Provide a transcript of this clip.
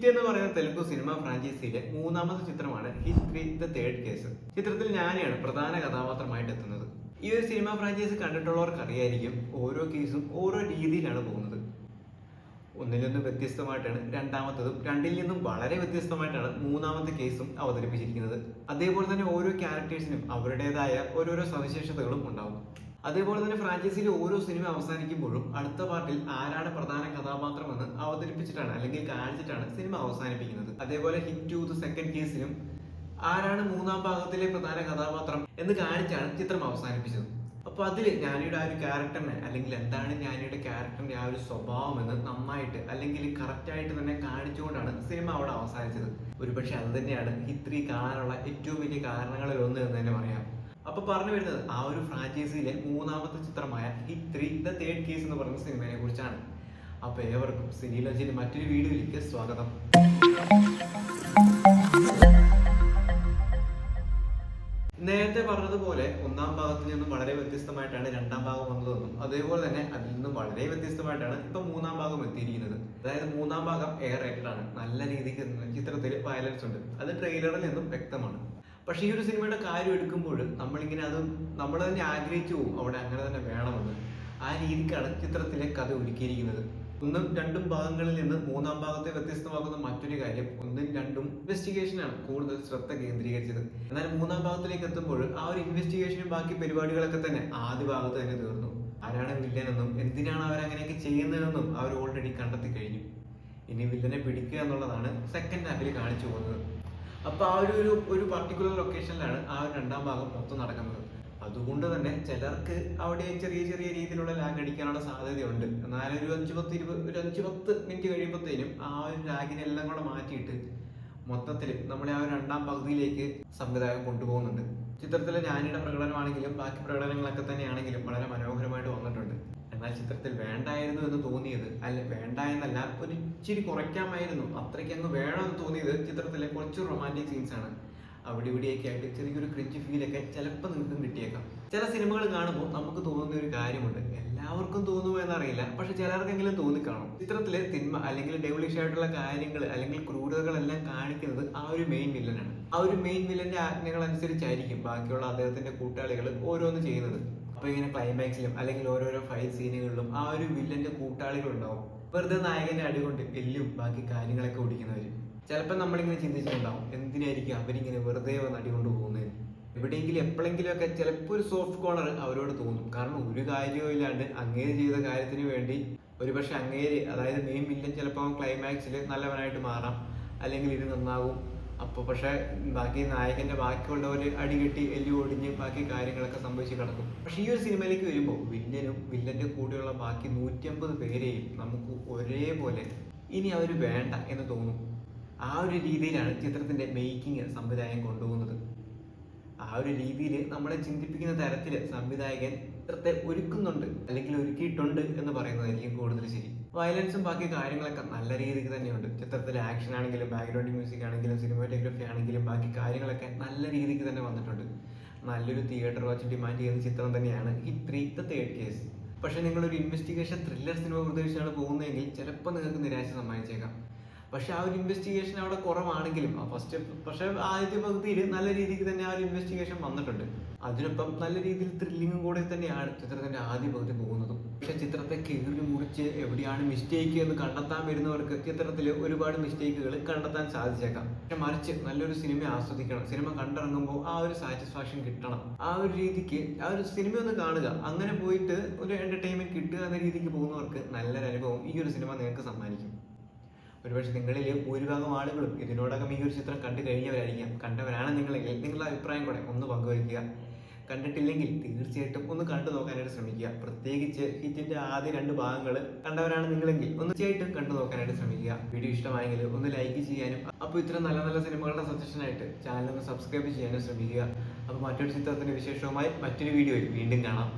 Hit എന്ന് പറയുന്ന Telugu cinema ഫ്രാഞ്ചൈസിയിലെ മൂന്നാമത്തെ ചിത്രമാണ് hit three the third case ചിത്രത്തിൽ ഞാനെയാണ് പ്രധാന കഥാപാത്രമായിട്ട് എത്തുന്നത്. ഈ ഒരു സിനിമ ഫ്രാഞ്ചൈസ് കണ്ടിട്ടുള്ളവർക്ക് അറിയായിരിക്കും ഓരോ കേസും ഓരോ രീതിയിലാണ് പോകുന്നത്. ഒന്നിൽ നിന്നും വ്യത്യസ്തമായിട്ടാണ് രണ്ടാമത്തതും രണ്ടിൽ നിന്നും വളരെ വ്യത്യസ്തമായിട്ടാണ് മൂന്നാമത്തെ കേസും അവതരിപ്പിച്ചിരിക്കുന്നത്. അതേപോലെ തന്നെ ഓരോ ക്യാരക്ടേഴ്സിനും അവരുടേതായ ഓരോരോ സവിശേഷതകളും ഉണ്ടാവും. അതേപോലെ തന്നെ ഫ്രാഞ്ചൈസിയിലെ ഓരോ സിനിമ അവസാനിക്കുമ്പോഴും അടുത്ത പാർട്ടിൽ ആരാണ് പ്രധാന കഥാപാത്രമെന്ന് അവതരിപ്പിച്ചിട്ടാണ് അല്ലെങ്കിൽ കാണിച്ചിട്ടാണ് സിനിമ അവസാനിപ്പിക്കുന്നത്. അതേപോലെ ഹിറ്റ് ടു ദ സെക്കൻഡ് കേസിലും ആരാണ് മൂന്നാം ഭാഗത്തിലെ പ്രധാന കഥാപാത്രം എന്ന് കാണിച്ചാണ് ചിത്രം അവസാനിപ്പിച്ചത്. അപ്പൊ അതിൽ ഞാനിയുടെ ആ ഒരു ക്യാരക്ടറിനെ അല്ലെങ്കിൽ എന്താണ് ഞാനിയുടെ ക്യാരക്ടറിന്റെ ആ ഒരു സ്വഭാവം എന്ന് നന്നായിട്ട് അല്ലെങ്കിൽ കറക്റ്റ് ആയിട്ട് തന്നെ കാണിച്ചുകൊണ്ടാണ് സിനിമ അവിടെ അവസാനിച്ചത്. ഒരുപക്ഷെ അത് തന്നെയാണ് ഹിത്രി കാണാനുള്ള ഏറ്റവും വലിയ കാരണങ്ങളിൽ ഒന്ന് എന്ന് തന്നെ പറയാം. അപ്പൊ പറഞ്ഞു വരുന്നത് ആ ഒരു ഫ്രാഞ്ചൈസിയിലെ മൂന്നാമത്തെ ചിത്രമായ ഹിത്രി ദ തേർഡ് കേസ് എന്ന് പറയുന്ന സിനിമയെ കുറിച്ചാണ്. അപ്പൊ ഏവർക്കും സിനിലോജിന്റെ മറ്റൊരു വീഡിയോയിലേക്ക് സ്വാഗതം. നേരത്തെ പറഞ്ഞതുപോലെ ഒന്നാം ഭാഗത്തിൽ നിന്നും വളരെ വ്യത്യസ്തമായിട്ടാണ് രണ്ടാം ഭാഗം വന്നതെന്നും അതേപോലെ തന്നെ അതിൽ നിന്നും വളരെ വ്യത്യസ്തമായിട്ടാണ് ഇപ്പൊ മൂന്നാം ഭാഗം എത്തിയിരിക്കുന്നത്. അതായത് മൂന്നാം ഭാഗം എയർ ആണ്. നല്ല രീതിക്ക് ചിത്രത്തിൽ വയലൻസ് ഉണ്ട്. അത് ട്രെയിലറിൽ നിന്നും വ്യക്തമാണ്. പക്ഷേ ഈ ഒരു സിനിമയുടെ കാര്യം എടുക്കുമ്പോൾ നമ്മളിങ്ങനെ അത് നമ്മൾ തന്നെ ആഗ്രഹിച്ചു പോകും അവിടെ അങ്ങനെ തന്നെ വേണമെന്ന്. ആ രീതിക്കാണ് ചിത്രത്തിലെ കഥ ഒരുക്കിയിരിക്കുന്നത്. ഒന്നും രണ്ടും ഭാഗങ്ങളിൽ നിന്ന് മൂന്നാം ഭാഗത്തെ വ്യത്യസ്തമാക്കുന്ന മറ്റൊരു കാര്യം ഒന്നും രണ്ടും ഇൻവെസ്റ്റിഗേഷനാണ് കൂടുതൽ ശ്രദ്ധ കേന്ദ്രീകരിച്ചത്. എന്നാൽ മൂന്നാം ഭാഗത്തിലേക്ക് എത്തുമ്പോൾ ആ ഒരു ഇൻവെസ്റ്റിഗേഷനും ബാക്കി പരിപാടികളൊക്കെ തന്നെ ആദ്യ ഭാഗത്ത് തന്നെ തീർന്നു. ആരാണ് വില്ലനെന്നും എന്തിനാണ് അവരങ്ങനെയൊക്കെ ചെയ്യുന്നതെന്നും അവർ ഓൾറെഡി കണ്ടെത്തി കഴിഞ്ഞു. ഇനി വില്ലനെ പിടിക്കുക എന്നുള്ളതാണ് സെക്കൻഡ് ഹാഫിൽ കാണിച്ചു പോകുന്നത്. അപ്പൊ ആ ഒരു ഒരു ഒരു പർട്ടിക്കുലർ ലൊക്കേഷനിലാണ് ആ ഒരു രണ്ടാം ഭാഗം മൊത്തം നടക്കുന്നത്. അതുകൊണ്ട് തന്നെ ചിലർക്ക് അവിടെ ചെറിയ ചെറിയ രീതിയിലുള്ള ലാഗ് അടിക്കാനുള്ള സാധ്യതയുണ്ട്. എന്നാൽ ഒരു അഞ്ച് പത്ത് ഇരുപത് ഒരു അഞ്ച് പത്ത് മിനിറ്റ് കഴിയുമ്പോഴത്തേനും ആ ഒരു ലാഗിനെ എല്ലാം കൂടെ മാറ്റിയിട്ട് മൊത്തത്തിൽ നമ്മളെ ആ ഒരു രണ്ടാം പകുതിയിലേക്ക് സംവിധായകൻ കൊണ്ടുപോകുന്നുണ്ട്. ചിത്രത്തിലെ ഞാനിയുടെ പ്രകടനമാണെങ്കിലും ബാക്കി പ്രകടനങ്ങളൊക്കെ തന്നെയാണെങ്കിലും വളരെ മനോഹരമായിട്ട് വന്നിട്ടുണ്ട്. എന്നാൽ ചിത്രത്തിൽ വേണ്ടായിരുന്നു എന്ന് തോന്നിയത് അല്ല വേണ്ട എന്നല്ല ഒരു ഇച്ചിരി കുറയ്ക്കാമായിരുന്നു. അത്രയ്ക്ക് അങ്ങ് വേണമെന്ന് തോന്നിയത് ചിത്രത്തിലെ കുറച്ച് റൊമാന്റിക് സീൻസ് ആണ്. അവിടെ ഇവിടെയൊക്കെ ആയിട്ട് ചെറിയൊരു ക്രിഞ്ച് ഫീലൊക്കെ ചിലപ്പോൾ നിങ്ങൾക്കും കിട്ടിയേക്കാം. ചില സിനിമകൾ കാണുമ്പോൾ നമുക്ക് തോന്നുന്ന ഒരു കാര്യമുണ്ട്. എല്ലാവർക്കും തോന്നുമോ എന്നറിയില്ല. പക്ഷെ ചിലർക്കെങ്കിലും തോന്നി കാണും ചിത്രത്തിലെ തിന്മ അല്ലെങ്കിൽ ഡെവലിഷ് ആയിട്ടുള്ള കാര്യങ്ങൾ അല്ലെങ്കിൽ ക്രൂരതകളെല്ലാം കാണിക്കുന്നത് ആ ഒരു മെയിൻ വില്ലനാണ് ആ ഒരു മെയിൻ വില്ലന്റെ ആജ്ഞകൾ അനുസരിച്ചായിരിക്കും ബാക്കിയുള്ള അദ്ദേഹത്തിന്റെ കൂട്ടാളികൾ ഓരോന്ന് ചെയ്യുന്നത്. അപ്പൊ ഇങ്ങനെ ക്ലൈമാക്സിലും അല്ലെങ്കിൽ ഓരോരോ ഫൈറ്റ് സീനുകളിലും ആ ഒരു വില്ലന്റെ കൂട്ടാളികൾ ഉണ്ടാവും വെറുതെ നായകന്റെ അടികൊണ്ട് എല്ലും ബാക്കി കാര്യങ്ങളൊക്കെ ഓടിക്കുന്നവര്. ചിലപ്പോൾ നമ്മളിങ്ങനെ ചിന്തിച്ചിട്ടുണ്ടാവും എന്തിനായിരിക്കും അവരിങ്ങനെ വെറുതെ വന്ന് അടികൊണ്ട് പോകുന്നത്? എവിടെയെങ്കിലും എപ്പോഴെങ്കിലും ഒക്കെ ചിലപ്പോൾ ഒരു സോഫ്റ്റ് കോർണർ അവരോട് തോന്നും. കാരണം ഒരു കാര്യവും ഇല്ലാണ്ട് അങ്ങേര് ചെയ്ത കാര്യത്തിന് വേണ്ടി ഒരുപക്ഷെ അങ്ങേര് അതായത് മെയിൻ വില്ലൻ ചിലപ്പോൾ ക്ലൈമാക്സിൽ നല്ലവനായിട്ട് മാറാം അല്ലെങ്കിൽ ഇത് നന്നാവും. അപ്പോൾ പക്ഷേ ബാക്കി നായകന്റെ ബാക്കിയുള്ളവർ അടികെട്ടി എല്ലു ഒടിഞ്ഞ് ബാക്കി കാര്യങ്ങളൊക്കെ സംഭവിച്ച് കിടക്കും. പക്ഷേ ഈ ഒരു സിനിമയിലേക്ക് വരുമ്പോൾ വില്ലനും വില്ലന്റെ കൂടെയുള്ള ബാക്കി നൂറ്റമ്പത് പേരെയും നമുക്ക് ഒരേപോലെ ഇനി അവർ വേണ്ട എന്ന് തോന്നും. ആ ഒരു രീതിയിലാണ് ചിത്രത്തിന്റെ മേക്കിംഗ് സംവിധായകൻ കൊണ്ടുപോകുന്നത്. ആ ഒരു രീതിയിൽ നമ്മളെ ചിന്തിപ്പിക്കുന്ന തരത്തിൽ സംവിധായകൻ ചിത്രത്തെ ഒരുക്കുന്നുണ്ട് അല്ലെങ്കിൽ ഒരുക്കിയിട്ടുണ്ട് എന്ന് പറയുന്നതായിരിക്കും കൂടുതൽ ശരി. വയലൻസും ബാക്കി കാര്യങ്ങളൊക്കെ നല്ല രീതിക്ക് തന്നെയുണ്ട്. ചിത്രത്തിൽ ആക്ഷൻ ആണെങ്കിലും ബാക്ക്ഗ്രൗണ്ട് മ്യൂസിക് ആണെങ്കിലും സിനിമാറ്റോഗ്രഫി ആണെങ്കിലും ബാക്കി കാര്യങ്ങളൊക്കെ നല്ല രീതിക്ക് തന്നെ വന്നിട്ടുണ്ട്. നല്ലൊരു തിയേറ്റർ വാച്ച് ഡിമാൻഡ് ചെയ്യുന്ന ചിത്രം തന്നെയാണ് ഈ ത്രീ ദ തേർഡ് കേസ് പക്ഷെ നിങ്ങളൊരു ഇൻവെസ്റ്റിഗേഷൻ ത്രില്ലർ സിനിമ പ്രതീക്ഷിച്ചാണ് പോകുന്നതെങ്കിൽ ചിലപ്പോൾ നിങ്ങൾക്ക് നിരാശ സമ്മാനിച്ചേക്കാം. പക്ഷെ ആ ഒരു ഇൻവെസ്റ്റിഗേഷൻ അവിടെ കുറവാണെങ്കിലും ആ ഫസ്റ്റ് പക്ഷെ ആദ്യത്തെ പകുതിയിൽ നല്ല രീതിക്ക് തന്നെ ആ ഒരു ഇൻവെസ്റ്റിഗേഷൻ വന്നിട്ടുണ്ട്. അതിനൊപ്പം നല്ല രീതിയിൽ ത്രില്ലിങ്ങും കൂടെ തന്നെയാണ് ചിത്രത്തിന്റെ ആദ്യ പകുതി പോകുന്നത്. പക്ഷെ ചിത്രത്തെ കീറി മുറിച്ച് എവിടെയാണ് മിസ്റ്റേക്ക് എന്ന് കണ്ടെത്താൻ വരുന്നവർക്ക് ചിത്രത്തിൽ ഒരുപാട് മിസ്റ്റേക്കുകൾ കണ്ടെത്താൻ സാധിച്ചേക്കാം. പക്ഷെ മറിച്ച് നല്ലൊരു സിനിമ ആസ്വദിക്കണം. സിനിമ കണ്ടിറങ്ങുമ്പോൾ ആ ഒരു സാറ്റിസ്ഫാക്ഷൻ കിട്ടണം. ആ ഒരു രീതിക്ക് ആ ഒരു സിനിമ ഒന്ന് കാണുക. അങ്ങനെ പോയിട്ട് ഒരു എന്റർടൈൻമെന്റ് കിട്ടുക എന്ന രീതിക്ക് പോകുന്നവർക്ക് നല്ലൊരു അനുഭവം ഈ ഒരു സിനിമ നിങ്ങൾക്ക് സമ്മാനിക്കും. ഒരുപക്ഷെ നിങ്ങളിൽ ഭൂരിഭാഗം ആളുകളും ഇതിനോടകം ഈ ഒരു ചിത്രം കണ്ടു കഴിഞ്ഞവരായിരിക്കാം. കണ്ടവരാണ് നിങ്ങളെങ്കിൽ നിങ്ങളുടെ അഭിപ്രായം കൂടെ ഒന്ന് പങ്കുവയ്ക്കുക. കണ്ടിട്ടില്ലെങ്കിൽ തീർച്ചയായിട്ടും ഒന്ന് കണ്ടു നോക്കാനായിട്ട് ശ്രമിക്കുക. പ്രത്യേകിച്ച് ഹിറ്റിന്റെ ആദ്യ രണ്ട് ഭാഗങ്ങൾ കണ്ടവരാണ് നിങ്ങളെങ്കിൽ ഒന്ന് തീർച്ചയായിട്ടും കണ്ടു നോക്കാനായിട്ട് ശ്രമിക്കുക. വീഡിയോ ഇഷ്ടമായെങ്കിൽ ഒന്ന് ലൈക്ക് ചെയ്യാനും അപ്പോൾ ഇത്തരം നല്ല നല്ല സിനിമകളുടെ സജഷനായിട്ട് ചാനൽ ഒന്ന് സബ്സ്ക്രൈബ് ചെയ്യാനും ശ്രമിക്കുക. അപ്പോൾ മറ്റൊരു ചിത്രത്തിന്റെ വിശേഷവുമായി മറ്റൊരു വീഡിയോയിൽ വീണ്ടും കാണാം.